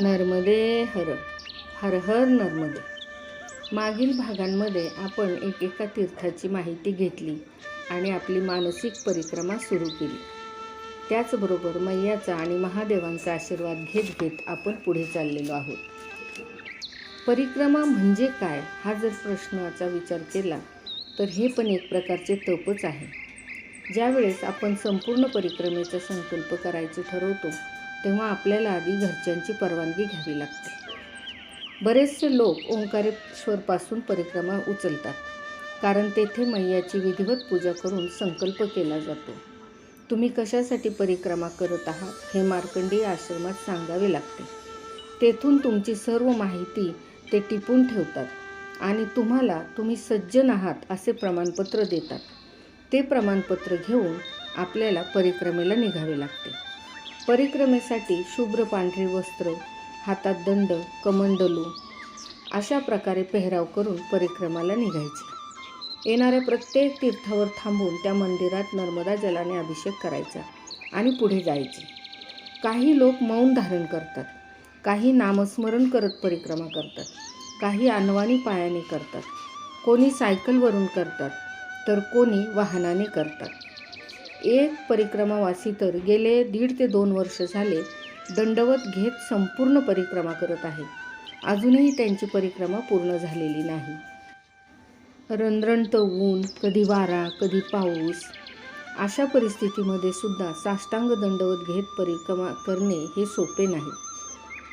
नर्मदे हर हर हर नर्मदे. मागील भागांमध्ये आपण एकेका तीर्थाची माहिती घेतली आणि आपली मानसिक परिक्रमा सुरू केली. त्याचबरोबर मैयाचा आणि महादेवांचा आशीर्वाद घेत घेत आपण पुढे चाललेलो आहोत. परिक्रमा म्हणजे काय हा जर प्रश्नाचा विचार केला तर हे पण एक प्रकारचे तपच आहे. ज्यावेळेस आपण संपूर्ण परिक्रमेचा संकल्प करायचे ठरवतो तेव्हा आपल्याला आधी घरच्यांची परवानगी घ्यावी लागते. बरेचसे लोक ओंकारेश्वरपासून परिक्रमा उचलतात कारण तेथे मैयाची विधिवत पूजा करून संकल्प केला जातो. तुम्ही कशासाठी परिक्रमा करत आहात हे मार्कंडी आश्रमात सांगावे लागते. तेथून तुमची सर्व माहिती ते टिपून ठेवतात आणि तुम्हाला तुम्ही सज्जन आहात असे प्रमाणपत्र देतात. ते प्रमाणपत्र घेऊन आपल्याला परिक्रमेला निघावे लागते. परिक्रमेसाठी शुभ्र पांढरे वस्त्र हातात दंड कमंडलू अशा प्रकारे पेहराव करून परिक्रमाला निघायचे. येणाऱ्या प्रत्येक तीर्थावर थांबून त्या मंदिरात नर्मदा जलाने अभिषेक करायचा आणि पुढे जायचे. काही लोक मौन धारण करतात काही नामस्मरण करत परिक्रमा करतात काही अनवाणी पायाने करतात कोणी सायकलवरून करतात तर कोणी वाहनाने करतात. एक परिक्रमावासी तर गेले दीड ते दोन वर्ष झाले दंडवत घेत संपूर्ण परिक्रमा करत आहे. अजूनही त्यांची परिक्रमा पूर्ण झालेली नाही. रणरणत ऊन कधी वारा कधी पाऊस. अशा परिस्थितीमध्ये सुद्धा साष्टांग दंडवत घेत परिक्रमा करणे हे सोपे नाही.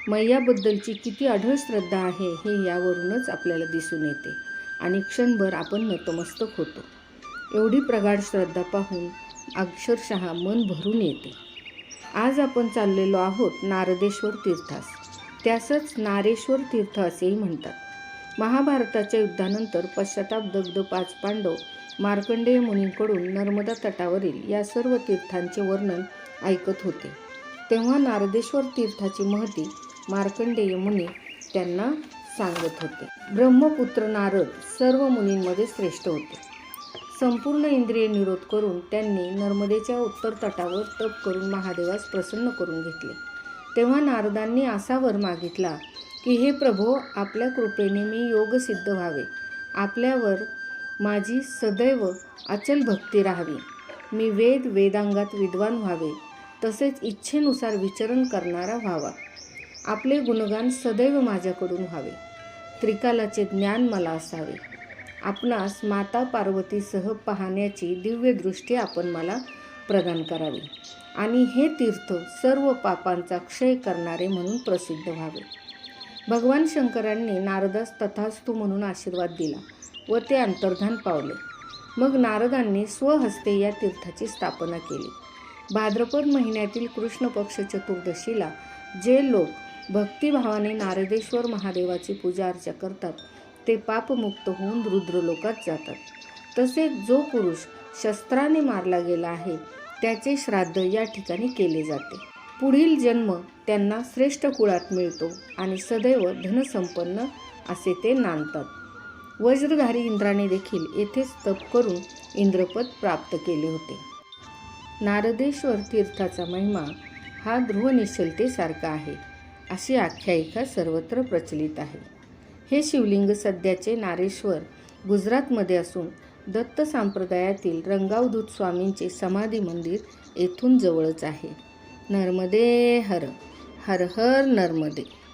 मैयाबद्दलची किती अढळ श्रद्धा आहे हे यावरूनच आपल्याला दिसून येते आणि क्षणभर आपण नतमस्तक होतो. एवढी प्रगाढ श्रद्धा पाहून अक्षरशः मन भरून येते. आज आपण चाललेलो आहोत नारदेश्वर तीर्थास. त्यासच नारेश्वर तीर्थ असेही म्हणतात. महाभारताच्या युद्धानंतर पश्चाताप दग्ध पाच पांडव मार्कंडेय मुनींकडून नर्मदा तटावरील या सर्व तीर्थांचे वर्णन ऐकत होते. तेव्हा नारदेश्वर तीर्थाची महती मार्कंडेय मुनी त्यांना सांगत होते. ब्रह्मपुत्र नारद सर्व मुनींमध्ये श्रेष्ठ होते. संपूर्ण इंद्रिय निरोध करून त्यांनी नर्मदेच्या उत्तर तटावर तप करून महादेवास प्रसन्न करून घेतले. तेव्हा नारदांनी असा वर मागितला की हे प्रभो आपल्या कृपेने मी योगसिद्ध व्हावे. आपल्यावर माझी सदैव अचल भक्ती राहावी. मी वेद वेदांगात विद्वान व्हावे. तसेच इच्छेनुसार विचरण करणारा व्हावा. आपले गुणगान सदैव माझ्याकडून व्हावे. त्रिकालाचे ज्ञान मला असावे. आपणास माता पार्वतीसह पाहण्याची दिव्यदृष्टी आपण मला प्रदान करावी. आणि हे तीर्थ सर्व पापांचा क्षय करणारे म्हणून प्रसिद्ध व्हावे. भगवान शंकरांनी नारदास तथास्तू म्हणून आशीर्वाद दिला व ते अंतर्धान पावले. मग नारदांनी स्वहस्ते या तीर्थाची स्थापना केली. भाद्रपद महिन्यातील कृष्ण पक्ष चतुर्दशीला जे लोक भक्तिभावाने नारदेश्वर महादेवाची पूजा अर्चा करतात ते पापमुक्त होऊन रुद्रलोकात जातात. तसेच जो पुरुष शस्त्राने मारला गेला आहे त्याचे श्राद्ध या ठिकाणी केले जाते. पुढील जन्म त्यांना श्रेष्ठ कुळात मिळतो आणि सदैव धनसंपन्न असे ते नांदतात. वज्रधारी इंद्राने देखील येथेच तप करून इंद्रपद प्राप्त केले होते. नारदेश्वर तीर्थाचा महिमा हा ध्रुवनिश्चलतेसारखा आहे अशी आख्यायिका सर्वत्र प्रचलित आहे. हे शिवलिंग सध्याचे नारेश्वर गुजरातमध्ये असून दत्त संप्रदायातील रंगावधूत स्वामींचे समाधी मंदिर येथून जवळच आहे. नर्मदे हर हर हर नर्मदे.